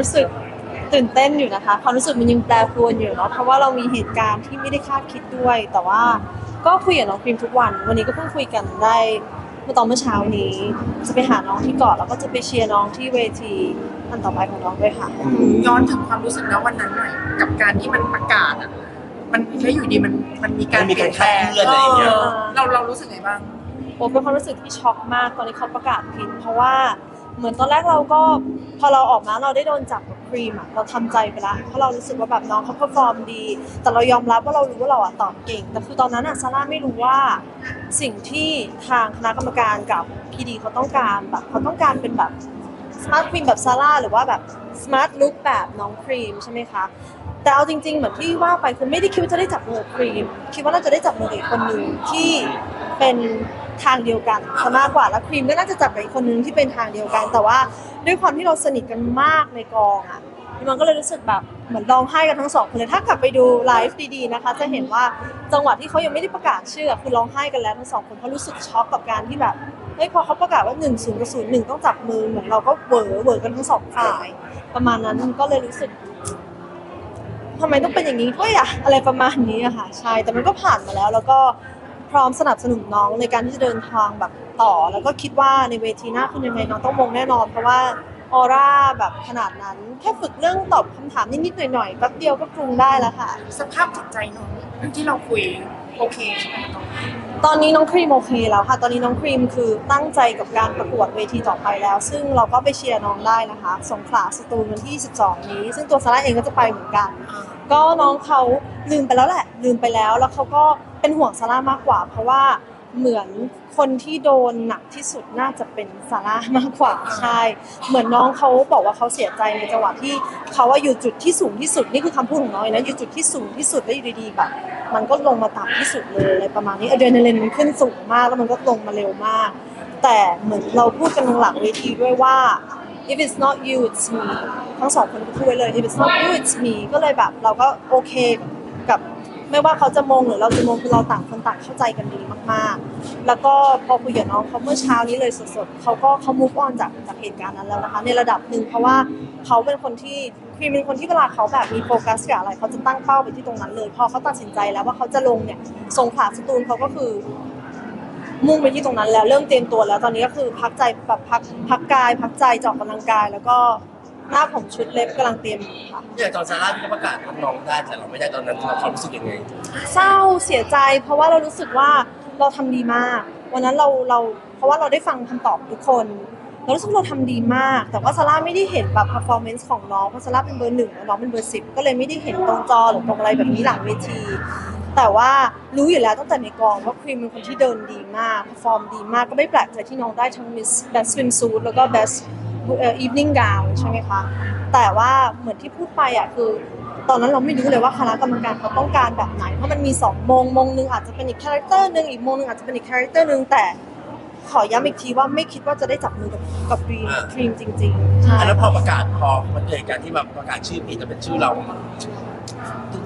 รู้สึกตื่นเต้นอยู่นะคะความรู้สึกมันยังแปรปรวนอยู่เนาะเพราะว่าเรามีเหตุการณ์ที่ไม่ได้คาดคิดด้วย แต่ว่าก็คุยกับน้องครีมทุกวัน วันนี้ก็เพิ่งคุยกันได้เมื่อตอนเมื่อเช้านี้ จะไปหาน้องที่เกาะแล้วก็จะไปเชียร์น้องที่เวทีอันต่อไปของน้องด้วยค่ะ ย้อนถึงความรู้สึกนะวันนั้นหน่อย กับการที่มันประกาศอะมันแล้วอยู่ดีมันมันมีการมันมีเปลี่ยนการแปลงคลาดเคลื่อนอะไรอย่างเงี้ยเออเราเรารู้สึกไงบ้าง โอ้เป็นความรู้สึกที่ช็อกมากตอนที่เขาประกาศผิดเพราะว่า เหมือนตอนแรกเราก็พอเราออกมาเราได้โดนจับกับครีมอะเราทำใจไปละเพราะเรารู้สึกว่าแบบน้องเขาเพอร์ฟอร์มดี แต่เรายอมรับว่าเรารู้ว่าเราอะตอบเก่ง แต่คือตอนนั้นอะซาร่าไม่รู้ว่าสิ่งที่ทางคณะกรรมการกับพีดีเขาต้องการแบบเขาต้องการเป็นแบบสมาร์ทครีมแบบซาร่าหรือว่าแบบสมาร์ทลุคแบบน้องครีมใช่ไหมคะแต่เอาจริง ๆ เหมือนที่ว่าไปคือไม่ได้คิดว่าจะได้จับมือกับครีม คิดว่าน่าจะได้จับมือกับอีกคนหนึ่งที่เป็น ทางเดียวกันซะมากกว่าแล้วครีมก็น่าจะจับกับอีกคนนึงที่เป็นทางเดียวกัน แต่ว่าด้วยความที่เราสนิทกันมากในกองอะมันก็เลยรู้สึกแบบเหมือนร้องไห้กันทั้งสองคนเลยถ้ากลับไปดูไลฟ์ดีๆนะคะ จะเห็นว่าจังหวะที่เขายังไม่ได้ประกาศชื่อคือร้องไห้กันแล้วทั้งสองคนเพราะรู้สึกช็อกกับการที่แบบเฮ้ยพอเขาประกาศว่า1นึ่งศูนย์กับศูนย์หนึ่งต้องจับมือเหมือนเราก็เวอเวอกันทั้งสองฝ่าย ประมาณนั้นก็เลยรู้สึกทำไมต้องเป็นอย่างนี้ด้วยอะอะไรประมาณนี้อะค่ะใช่แต่มันก็ผ่านมาแล้วแล้วก็ พร้อมสนับสนุนน้องในการที่จะเดินทางแบบต่อ แล้วก็คิดว่าในเวทีหน้าคุณยังไงน้องต้องมงแน่นอน เพราะว่าออร่าแบบขนาดนั้น แค่ฝึกเรื่องตอบคำถามนิดๆหน่อยๆแป๊บเดียวก็ปรุงได้แล้วค่ะ สภาพจิตใจน้องที่เราคุยโอเคใช่ไหมน้องตอนนี้น้องครีมโอเคแล้วค่ะ ตอนนี้น้องครีมคือตั้งใจกับการประกวดเวทีต่อไปแล้ว ซึ่งเราก็ไปเชียร์น้องได้นะคะ สงขลาสตูลวันที่ 12 นี้ ซึ่งตัวซาร่าเองก็จะไปเหมือนกัน ก็น้องเขาลืมไปแล้วแหละ ลืมไปแล้ว แล้วเขาก็ เป็นห่วงซาร่ามากกว่า เพราะว่าเหมือนคนที่โดนหนักที่สุดน่าจะเป็นซาร่ามากกว่าใช่ เหมือนน้องเขาบอกว่าเขาเสียใจในจังหวะที่เขาว่าอยู่จุดที่สูงที่สุดนี่คือคำพูดของน้องเลยนะอยู่จุดที่สูงที่สุดแล้วอยู่ดีๆแบบมันก็ลงมาต่ำที่สุดเลยอะไรประมาณนี้อะดรีนาลีนมันขึ้นสูงมากแล้วมันก็ลงมาเร็วมาก แต่เหมือนเราพูดกันหลังเวทีด้วยว่า if it's not you it's me ทั้งสองคนก็พูดไว้เลย if it's not you it's me ก็เลยแบบเราก็โอเคกับ ไม่ว่าเขาจะมองหรือเราจะมองคือเราต่างคนต่างเข้าใจกันดีมากๆ แล้วก็พอคุยกับน้องเขาเมื่อเช้านี้เลยสดๆเขาก็เขา move on จากจากเหตุการณ์นั้นแล้วนะคะ ในระดับหนึ่งเพราะว่าเขาเป็นคนที่ครีมเป็นคนที่เวลาเขาแบบมีโฟกัสกับอะไรเขาจะตั้งเป้าไปที่ตรงนั้นเลย พอเขาตัดสินใจแล้วว่าเขาจะลงเนี่ยสงขลาสตูลเขาก็คือมุ่งไปที่ตรงนั้นแล้วเริ่มเตรียมตัวแล้วตอนนี้ก็คือพักใจแบบพักพักกาย พักใจเจาะกำลังกายแล้วก็ หน้าผมชุดเล็บกำลังเตรียมอยู่ค่ะอย่างตอนซาร่าที่เขาประกาศว่าน้องได้แต่เราไม่ได้ตอนนั้นเราความรู้สึกยังไงเศร้าเสียใจ เพราะว่าเรารู้สึกว่าเราทำดีมาก วันนั้นเราเราเพราะว่าเราได้ฟังคำตอบทุกคน เรารู้สึกเราทำดีมาก แต่ว่าซาร่าไม่ได้เห็นแบบ performance ของน้องเพราะซาร่าเป็นเบอร์หนึ่งแล้วน้องเป็นเบอร์สิบก็เลยไม่ได้เห็นตรงจอหรือตรงอะไรแบบนี้หลังเวที แต่ว่ารู้อยู่แล้วตั้งแต่ในกองว่าครีมเป็นคนที่เดินดีมาก perform ดีมากก็ไม่แปลกใจที่น้องได้ทั้ง Miss Best Swimsuit แล้วก็ Best เอ่อ Evening Gown ใช่ไหมคะ แต่ว่าเหมือนที่พูดไปอะคือ ตอนนั้นเราไม่รู้เลยว่าคณะกรรมการเขาต้องการแบบไหน เพราะมันมีสองโมงโมงหนึงอาจจะเป็นอีกคาแรคเตอร์หนึ่งอีกโมงหนึงอาจจะเป็นอีกคาแรคเตอร์หนึ่งแต่ขอย้ำอีกทีว่าไม่คิดว่าจะได้จับมือกับกับดรีมอ่า ดรีมจริงๆใช่อะแล้วพอประกาศพอมันเกิดการที่แบบประกาศชื่อผิดจะเป็นชื่อเรา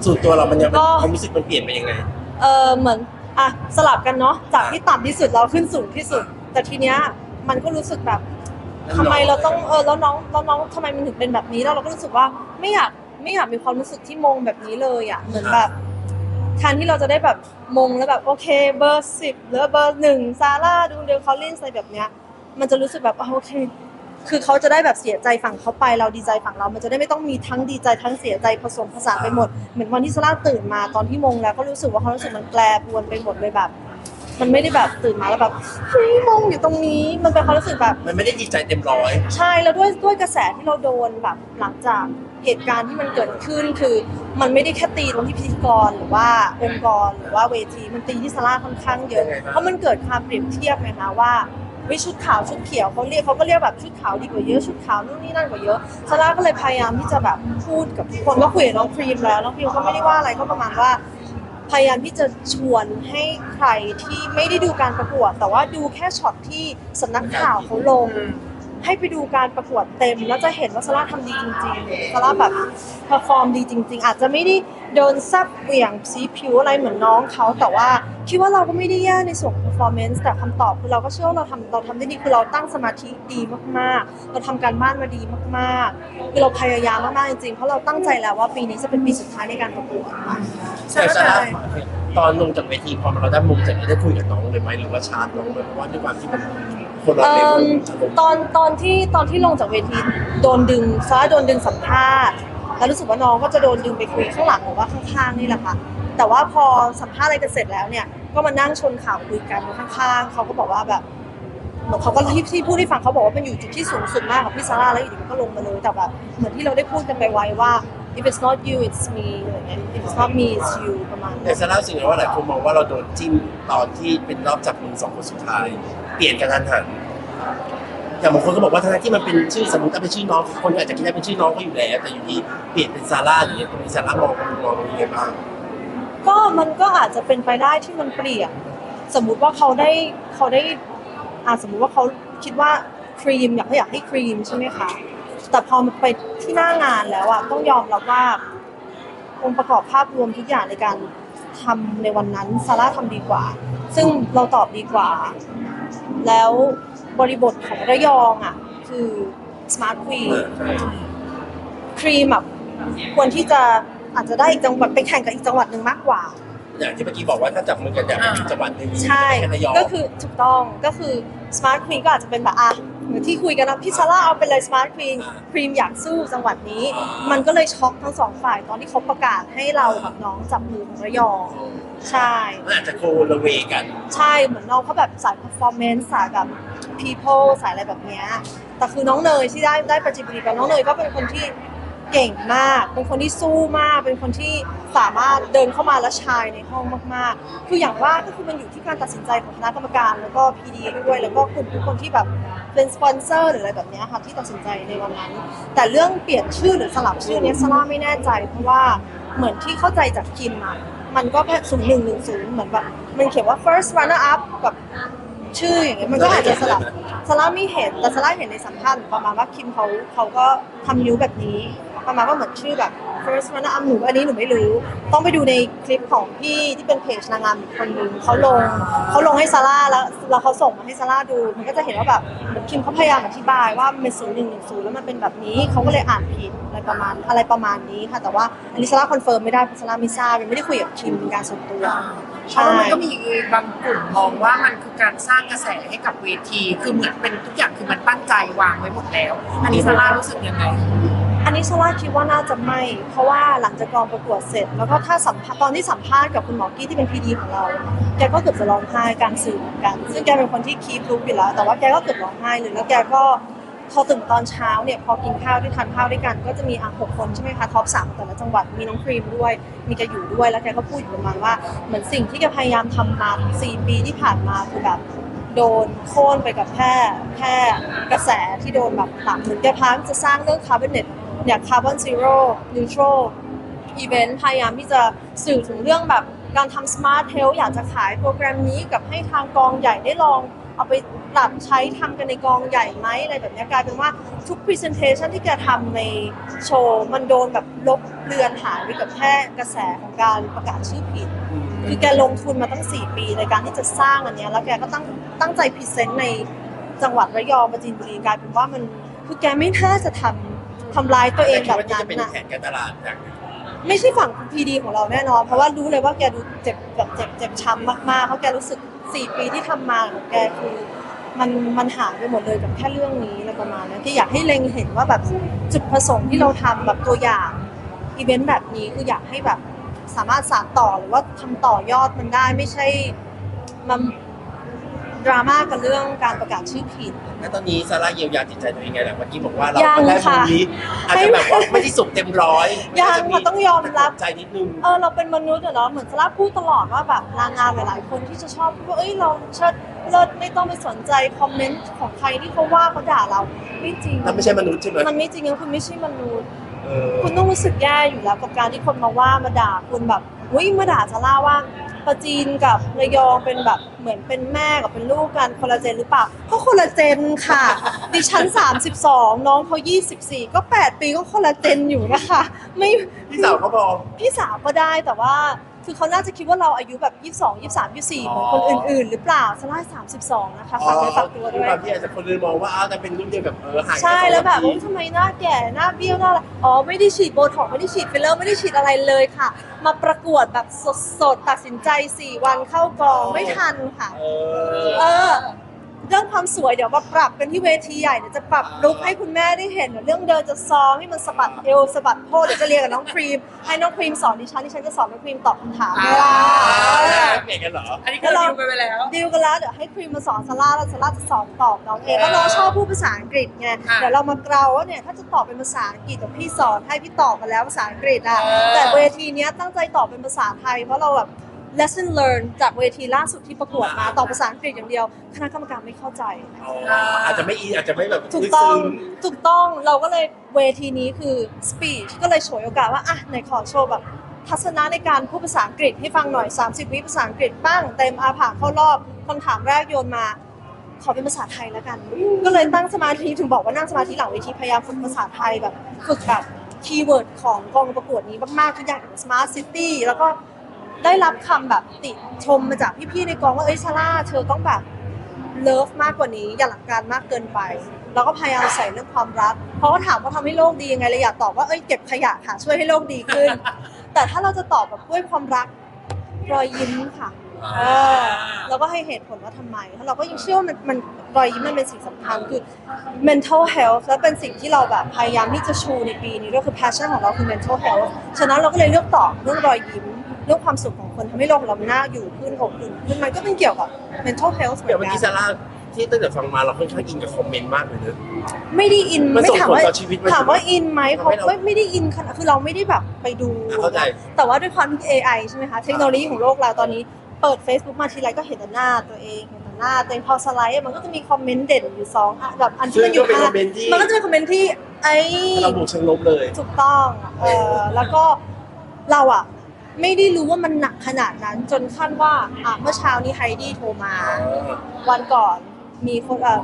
ส่วนตัวเรามันยังความรู้สึกมันเปลี่ยนไปยังไง เออเหมือนอะสลับกันเนาะจากที่ต่ำที่สุดเราขึ้นสูงที่สุด แต่ทีเนี้ยมันก็รู้สึกแบบ ทำไมเราต้องเออแล้วน้องแล้วน้องทำไมมันถึงเป็นแบบนี้แล้วเราก็รู้สึกว่าไม่อยากไม่อยากมีความรู้สึกที่มงแบบนี้เลยอะเหมือนแบบแทนที่เราจะได้แบบมงแล้วแบบโอเคเบอร์สิบหรือเบอร์หนึ่งซาร่าดูเดลคอลลินอะไรแบบเนี้ยมันจะรู้สึกแบบอะโอเค คือเขาจะได้แบบเสียใจฝั่งเขาไปเราดีใจฝั่งเรา มันจะได้ไม่ต้องมีทั้งดีใจทั้งเสียใจผสมผสานไปหมดเหมือนวันที่ซาร่าตื่นมาตอนที่มงแล้วก็รู้สึกว่าเขามรู้สึกมันแปรปรวนไปหมดเลยแบบ มันไม่ได้แบบตื่นมาแล้วแบบเฮ้ยมงอยู่ตรงนี้ มันเป็นความรู้สึกแบบ มันไม่ได้ดีใจเต็มร้อย ใช่แล้วด้วยด้วยกระแสที่เราโดนแบบหลังจากเหตุการณ์ที่มันเกิดขึ้นคือ มันไม่ได้แค่ตีตรงที่พิธีกรหรือว่าองค์กรหรือว่าเวทีมันตีที่ซาร่าค่อนข้างเยอะ ยังไงบ้าง เพราะมันเกิดความเปรียบเทียบไงคะว่าวิชุดขาวชุดเขียวเขาเรียกเขาก็เรียกแบบชุดขาวดีกว่าเยอะชุดขาวนู่นนี่นั่นกว่าเยอะซาร่าก็เลยพยายามที่จะแบบพูดกับทุกคนก็คุยกับน้องครีมแล้วน้องครีมก็ไม่ได้ว่าอะไรก็ประมาณว่า พยายามที่จะชวนให้ใครที่ไม่ได้ดูการประกวด แต่ว่าดูแค่ช็อตที่สำนักข่าวเขาลงอืมให้ไปดูการประกวดเต็ม แล้วจะเห็นว่าซาร่าทำดีจริงๆซาร่าแบบเพอร์ฟอร์มดีจริง ๆ อาจจะไม่ได้เดินแซบเหวี่ยงสีผิวอะไรเหมือนน้องเขาแต่ว่าคิดว่าเราก็ไม่ได้แย่ในส่วนของ performance แต่คำตอบคือเราก็เชื่อว่าเราทำเราทำได้ดีคือเราตั้งสมาธิดีมากๆ เราทำการบ้านมาดีมากๆคือเราพยายามมากๆจริงๆเพราะเราตั้งใจแล้วว่าปีนี้จะเป็นปีสุดท้ายในการประกวดค่ะ แต่ซาร่าตอนลงจากเวทีพอเราได้มุมจากนี้ได้คุยกับน้องเลยไหมหรือว่าชาร์จน้องเลยเพราะว่าด้วยความที่มันคนละเอิ่เลเวมลตอนตอนที่ตอนที่ลงจากเวทีโดนดึงฟ้าโดนดึงสัมภาษณ์แล้วรู้สึกว่าน้องก็จะโดนดึงไปคุยข้างหลังหรือว่าข้างๆนี่แหละค่ะแต่ว่าพอสัมภาษณ์อะไรกันเสร็จแล้วเนี่ยก็มานั่งชนข่าวคุยกันข้างๆเขาก็บอกว่าแบบเหมือนเขาก็ที่ที่พูดให้ฟังเขาบอกว่ามันอยู่จุดที่สูงสุดมากกับพี่ซาร่าแล้วอยู่ดีก็ลงมาเลยแต่แบบเหมือนที่เราได้พูดกันไปไว้ว่า if it's not you it's me อะไรเงี้ย if it's not me it's you ประมาณแต่นั้น ซาร่าสิ่งว่าหลายคนมองว่าเราโดนจิ้มตอนที่เป็นรอบจับมือสองคนสุดท้าย เปลี่ยนกันทันหันแต่บางคนก็บอกว่าทั้งที่มันเป็นชื่อสมมติถ้าเป็นชื่อน้องคนก็อาจจะคิดได้เป็นชื่อน้องเขาอยู่แล้วแต่อยู่ดีเปลี่ยนเป็นซาร่าอย่างเงี้ยตรงนี้ซาร่ามองมองยังไงบ้าง ก็มันก็อาจจะเป็นไปได้ที่มันเปลี่ยน สมมุติว่าเขาได้เขาได้อ่าสมมุติว่าเขาคิดว่าครีมอยากให้อยากให้ครีมใช่ไหมคะ แต่พอมันไปที่หน้างานแล้วอะต้องยอมรับว่าองค์ประกอบภาพรวมทุกอย่างในการทำในวันนั้นซาร่าทำดีกว่า ซึ่งเราตอบดีกว่า แล้วบริบทของระยองอะคือ smart queen ครีมอะควรที่จะอาจจะได้อีกจังหวัดไปแข่งกับอีกจังหวัดหนึ่งมากกว่า อย่างที่เมื่อกี้บอกว่าถ้าจับมือกันอยากเป็นจังหวัดหนึ่งใช่แค่ระยองก็คือถูกต้องก็คือ smart queen ก็อาจจะเป็นแบบอะ เหมือนที่คุยกันนะพี่ซาร่าเอาไปเลย smart queen ครีมอยากสู้จังหวัดนี้ มันก็เลยช็อกทั้งสองฝ่ายตอนที่เขาประกาศให้เรากับน้องจับมือของระยอง ใช่ มันอาจจะโคละเวกัน ใช่เหมือนน้องเขาแบบสาย performance สายแบบ people สายอะไรแบบเนี้ยแต่คือน้องเนยที่ได้ได้ประจิบดีกันน้องเนยก็เป็นคนที่ เก่งมาก เป็นคนที่สู้มาก เป็นคนที่สามารถเดินเข้ามาแล้วชายในห้องมากๆ คืออย่างว่าก็คือมันอยู่ที่การตัดสินใจของคณะกรรมการ แล้วก็ PD ด้วย แล้วก็กลุ่มทุกคนที่แบบเป็นสปอนเซอร์หรืออะไรแบบเนี้ยค่ะที่ตัดสินใจในวันนั้น แต่เรื่องเปลี่ยนชื่อหรือสลับชื่อเนี้ยซาร่าไม่แน่ใจ เพราะว่าเหมือนที่เข้าใจจากคิมอะมันก็แค่ศูนย์หนึ่งหนึ่งศูนย์เหมือนแบบมันเขียนว่า first runner up กับชื่ออย่างเงี้ยมันก็อาจจะสลับซาร่าไม่เห็นแต่ซาร่าเห็นในสัมภาษณ์ประมาณว่าคิมเขาเขาก็ทำนิ้วแบบนี้ ประมาณว่าเหมือนชื่อแบบ first runner up หนูอันนี้หนูไม่รู้ ต้องไปดูในคลิปของพี่ที่เป็นเพจนางงามอีกคนนึงเขาลงเขาลงให้ซาร่าแล้วแล้วเขาส่งมาให้ซาร่าดู มันก็จะเห็นว่าแบบเหมือนคิมเขาพยายามอธิบายว่ามันเป็นศูนย์หนึ่งหนึ่งศูนย์แล้วมันเป็นแบบนี้เขาก็เลยอ่านผิดอะไรประมาณอะไรประมาณนี้ค่ะแต่ว่าอันนี้ซาร่าคอนเฟิร์มไม่ได้เพราะซาร่าไม่ทราบยังไม่ได้คุยกับคิมเป็นการส่วนตัวเพราะว่ามันก็มีบางกลุ่มมองว่ามันคือการสร้างกระแสให้กับเวที คือเหมือนเป็นทุกอย่างคือมันตั้งใจวางไว้หมดแล้ว อันนี้ซาร่ารู้สึกยังไง อันนี้ซาร่าคิดว่าน่าจะไม่ เพราะว่าหลังจากกองประกวดเสร็จ แล้วก็ถ้าสัมภาษณ์ตอนที่สัมภาษณ์กับคุณหมอกี้ที่เป็นพีดีของเรา แกก็เกือบจะร้องไห้กลารสื่อเหมือนกัน ซึ่งแกเป็นคนที่คีปลุกอยู่แล้ว แต่ว่าแกก็เกือบร้องไห้เลย แล้วแกก็พอตื่นตอนเช้าเนี่ยพอกินข้าวด้วยทานข้าวด้วยกัน ก็จะมีอะหกคนใช่ไหมคะท็อปสามแต่ละจังหวัดมีน้องครีมด้วย มีแกอยู่ด้วยแล้วแกก็พูดอยู่ประมาณว่าเหมือนสิ่งที่แกพยายามทำมาสี่ปีที่ผ่านมาคือแบบโดนโค่นไปกับแค่แค่กระแสที่โดนแบบหลักเหมือนแกพามจะสร้างเรื่องคาร์บอนเน็ต เนี่ยคาร์บอนซีโร่นิวทรัลอีเวนต์พยายามที่จะสื่อถึงเรื่องแบบการทำสมาร์ทเฮลอยากจะขายโปรแกรมนี้กับให้ทางกองใหญ่ได้ลองเอาไปปรับใช้ทำกันในกองใหญ่ไหมอะไรแบบเนี้ยกลายเป็นว่าทุก Presentation ที่แกทำในโชว์มันโดนแบบลบเลือนหายไปกับแค่กระแสของการประกาศชื่อผิด คือแกลงทุนมาตั้ง 4 ปีในการที่จะสร้างอันเนี้ยแล้วแกก็ตั้งตั้งใจพรีเซนต์ในจังหวัดระยองประจินบุรีกลายเป็นว่ามันคือแกไม่น่าจะทำ ทำลายตัวเองแต่แบคิดบว่านี่นั้จะนเป็นนะแผนการตลาดอย่างหนึ่งไม่ใช่ฝั่งพีดีของเราแน่นอน เพราะว่ารู้เลยว่าแกดูเจ็บแบบเจ็บเจ็บช้ำมากๆเพราะแกรู้สึก4ปีที่ทำมาของแกคือมันมันหายไปหมดเลยกับแค่เรื่องนี้อะไรประมาณนั้นที่อยากให้เล็งเห็นว่าแบบจุดประสงค์ที่เราทำแบบตัวอย่างอีเวนต์แบบนี้คืออยากให้แบบสามารถสานต่อหรือว่าทำต่อยอดมันได้ไม่ใช่มัน ดราม่ากับเรื่องการประกาศชื่อผิด แล้วตอนนี้ซาร่าเยียวยาจิตใจตัวเองไงล่ะเมื่อกี้บอกว่าเรายังก็ได้มุมค่ะนี้อาจจะแบบว่าไม่ได้สุกเต็มร้อยยังาจจะค่ะต้องยอมรับ ใจนิดนึง เออเราเป็นมนุษย์อะเนาะเหมือนซาร่าพูดตลอดว่าแบบนางงามหลายๆ คนที่จะชอบพูดว่าเอ้ยเราเชิดเลิศไม่ต้องไปสนใจคอมเมนต์ของใครที่เขาว่าเขาด่าเราไม่จริงถ้าไม่ใช่มนุษย์ใช่ไหมมันไม่จริงนะคุณไม่ใช่มนุษย์เออคุณต้องรู้สึกแย่อยู่แล้วกับการที่คนมาว่ามาด่าคุณแบบอุ้ยมาด่าซาร่าว่า ประจีนกับระยองเป็นแบบเหมือนเป็นแม่กับเป็นลูกกันคอลลาเจนหรือเปล่าก็คอลลาเจนค่ะ ดิฉัน 32 น้องเขา24 ก็ 8 ปีก็คอลลาเจนอยู่นะคะ ไม่พี่สาวเขาบอกพี่สาวก็ได้แต่ว่า คือเขาน่าจะคิดว่าเราอายุแบบ 22 23 24เหมือนคนอื่น ๆ หรือเปล่าสล่า32 นะคะฝากเนื้อฝากตัวด้วยความที่อาจจะคนเลยมองว่าอ้าวแต่เป็นรุ่นเดียวกับเออห่างกันใช่สองแล้วแบบปี โอ๊ยทำไมหน้าแก่หน้าเบี้ยวหน้าอะไรอ๋อไม่ได้ฉีดโบท็อกซ์ไม่ได้ฉีดฟิลเลอร์ไม่ได้ฉีดอะไรเลยค่ะ มาประกวดแบบสดๆ ตัดสินใจ 4 วันเข้ากองไม่ทันค่ะ เออ เออ เรื่องความสวยเดี๋ยวมาปรับกันที่เวทีใหญ่เดี๋ยวจะปรับลุคให้คุณแม่ได้เห็นเดี๋ยวเรื่องเดินจะซองให้มันสะบัดเอวสะบัดโพดเดี๋ยวจะเรียนกับน้องครีม ให้น้องครีมสอนดิฉันดิฉันจะสอนน้องครีมตอบคำถามเวลาเปลี่ยนกันเหรอ อันนี้ก็เราดิวกันไปแล้วดีลกันแล้วเดี๋ยวให้ครีมมาสอนซาร่าแล้วซาร่าจะสอนตอบน้องเองแล้วน้องชอบพูดภาษาอังกฤษไงค่ะเดี๋ยวเรามาเกลาว่าเนี่ยถ้าจะตอบเป็นภาษาอังกฤษเดี๋ยวพี่สอนให้พี่ตอบมาแล้วภาษาอังกฤษอะเออแต่เวทีเนี้ยตั้งใจตอบเป็นภาษาไทยเพราะเราแบบ lesson learn จากเวทีล่าสุดที่ประกวดมาตอบภาษาอังกฤษอย่างเดียว คณะกรรมการไม่เข้าใจ อ๋ออาจจะไม่อีอาจจะไม่แบบถูกต้องลึซึ้ถูกต้องเราก็เลยเวทีนี้คือ speech ก็เลยฉวยโอกาสว่าอะไหนขอโชว์แบบทัศนะในการพูดภาษาอังกฤษให้ฟังหน่อย 30 วิภาษาอังกฤษบ้างเต็มอาผ่านเข้ารอบคำถามแรกโยนมา ขอเป็นภาษาไทยแล้วกัน ก็เลยตั้งสมาธิถึงบอกว่านั่งสมาธิหลังเวทีพยายามฝึกภาษาไทยแบบฝึกแบบคีย์เวิร์ดของกองประกวดนี้มากๆทุกอย่าง smart city แล้วก็ ได้รับคำแบบติชมมาจากพี่ๆในกองว่าเอ้ยซาร่าเธอต้องแบบเลิฟมากกว่านี้อย่าหลักการมากเกินไปแล้วก็พยายามใส่เรื่องความรักเพราะเขาถามว่าทำให้โลกดียังไงเลยอยากตอบว่าเอ้ยเก็บขยะค่ะช่วยให้โลกดีขึ้น แต่ถ้าเราจะตอบแบบด้วยความรักรอยยิ้มค่ะเออแล้วก็ให้เหตุผลว่าทำไมแล้วเราก็ยังเชื่อว่ามันมันรอยยิ้มมันเป็นสิ่งสำคัญคือ mental health และเป็นสิ่งที่เราแบบพยายามที่จะชูในปีนี้ก็คือ passion ของเราคือ mental health ฉะนั้นเราก็เลยเลือกตอบเรื่องรอยยิ้ม เรื่องความสุขของคนทำให้โลกของเราน่าอยู่ขึ้นอบอุ่นขึ้นมันก็เป็นเกี่ยวกับ mental health เหมืเดี๋ยอวนเมื่อกักี้นซาร่าที่ตั้งแต่ฟังมาเราค่อนข้างอินกับคอมเมนต์มากเลยเนอะไม่ได้อินมันไม่ส่งถามผลว่าต่อชีวิตไหมถามว่าอินไหมเพราะทำให้เรา ไม่ไม่ได้อินขนาดคือเราไม่ได้แบบไปดู เข้าใจ แต่ว่าด้วยความที่ AI ใช่ไหมคะ เทคโนโลยีของโลกเราตอนนี้เปิด Facebook มาทีไรก็เห็นแต่หน้าตัวเอง เห็นแต่หน้าตัวเองพอสไลด์มันก็จะมีคอมเมนต์เด่นอยู่สองอะแบบอันที่มันอยู่ซึ่งก็เป็นข้างคอมเมนต์ที่ มันก็จะเป็นคอมเมนต์ที่ไอ้ เราบวกเชิงลบเลย ถูกต้อง เออแล้วก็เราอะ ไม่ได้รู้ว่ามันหนักขนาดนั้น จนขั้นว่าอะเมื่อเช้านี้ไฮดี้โทรมา วันก่อนมีคนเอ่อ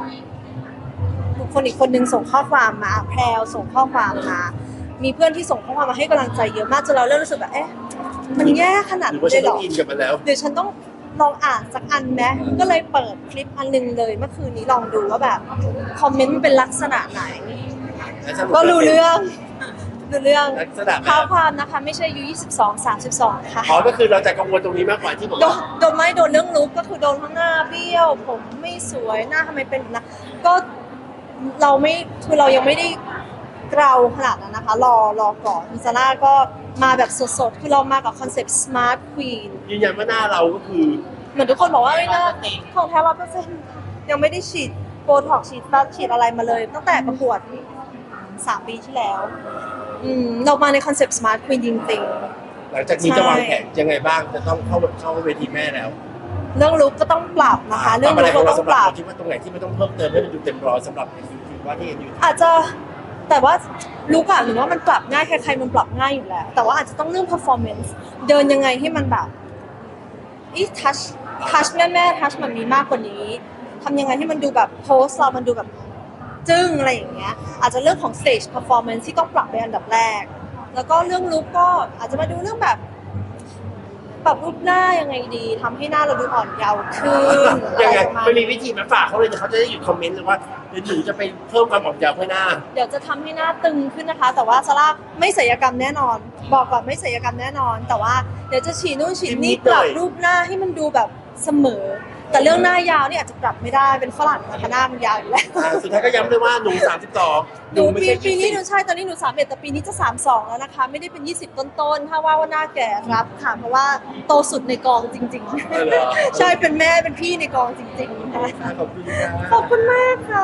บุคคลอีกคนนึงส่งข้อความมาแพรวส่งข้อความมา มีเพื่อนที่ส่งข้อความมาให้กำลังใจเยอะมากจนเราเริ่มรู้สึกแบบเอ๊ะมันแย่ขนาดหรือนี้ว่าเลฉันยเหรต้อองอินกับมันแล้วเดี๋ยวฉันต้องลองอ่านสักอันไหมก็เลยเปิดคลิปอันหนึงเลยเมื่อคืนนี้ลองดูว่าแบบคอมเมนต์มันเป็นลักษณะไหนและสปก็รู้เรื่อง รู้เรื่องลักษณะแบข้าวบความนะคะ ไม่ใช่อายุ22 32 ค่ะ อ๋อก็คือเราจะกังวลตรงนี้มากกว่าที่บอกโดนว่าโดนไม่โดนเรื่องลุกก็คือโดนข้างหน้าเบี้ยว ผมไม่สวยหน้าทำไมเป็นแบบนั้นก็เราไม่คือเรายังไม่ได้เกลาขนาดนั้นนะคะ รอรอก่อนมิซาร่าก็มาแบบสดๆ คือเรามากับคอนเซ็ปต์ smart queen ยืนยันว่าหน้าเราก็คือเหมือนทุกคนบอกว่าไม่น่าของแท้ร้อยเปอร์เซ็นต์ยังไม่ได้ฉีดโบท็อกซ์ฉีดแฟตฉีดอะไรมาเลย ตั้งแต่ประกวดสามปีที่แล้ว อืมเรามาในคอนเซ็ปต์ smart queen จริงๆหลังจากนี้จะวางแผนยังไงบ้างจะต้องเข้าเข้าเวทีแม่แล้วเรื่องลุกก็ต้องปรับนะคะ เรื่องปรับลุอะไรกของเราเราต้องสำหปรับรับเราคิดว่าตรงไหนที่มันต้องเพิ่มเติมให้มันดูเต็มร้อยสำหรับถือว่าที่เห็นอยู่อาจจะแต่ว่าลุกอะหรือว่ามันปรับง่ายใครๆมันปรับง่ายอยู่แล้ว แต่ว่าอาจจะต้องเรื่อง performance เดินยังไงให้มันแบบอีทัชทัชแม่แม่ทัชมันมีมากกว่านี้ทำยังไงให้มันดูแบบโพสเรามันดูแบบ จึ้งอะไรอย่างเงี้ยอาจจะเรื่องของ stage performance ที่ต้องปรับเป็นอันดับแรก แล้วก็เรื่องลุกก็อาจจะมาดูเรื่องแบบ ปรับรูปหน้ายังไงดีทำให้หน้าเราดูอ่อนเยาว์ขึ้นยังไงอะไรประมาณมันมีนี้วิธีมาฝากเขาเลยเดี๋ยวเขาจะได้หยุดคอมเมนต์เลยว่าเดี๋ยวหนูจะไปเพิ่มความออกยาวเพื่อหน้า เดี๋ยวจะทำให้หน้าตึงขึ้นนะคะ แต่ว่าซาร่าไม่ศัลยกรรมแน่นอน บอกก่อนไม่ศัลยกรรมแน่นอน แต่ว่าเดี๋ยวจะฉีดนู่นฉีดนี่นิดๆปรับหน่อยรูปหน้าให้มันดูแบบเสมอ แต่เรื่องหน้ายาวนี่อาจจะปรับไม่ได้เป็นฝรั่งนะคะหน้ามันยาวอยู่แล้วอ่าสุดท้ายก็ย้ำเลยว่าหนูสามสิบสองหนูไม่ปีใช่ปีนี้ยี่หนูสิบใช่ตอนนี้หนูสามเอ็ดแต่ปีนี้จะสามสองแล้วนะคะ ไม่ได้เป็น20ต้นๆ ถ้าว่าว่าหน้าแก่รับค่ะเพราะว่าโตสุดในกองจริง เออเหรอๆ ใช่เป็นแม่เป็นพี่ในกองจริงๆนะคะขอบคุณค่ะ ขอบคุณมากค่ะ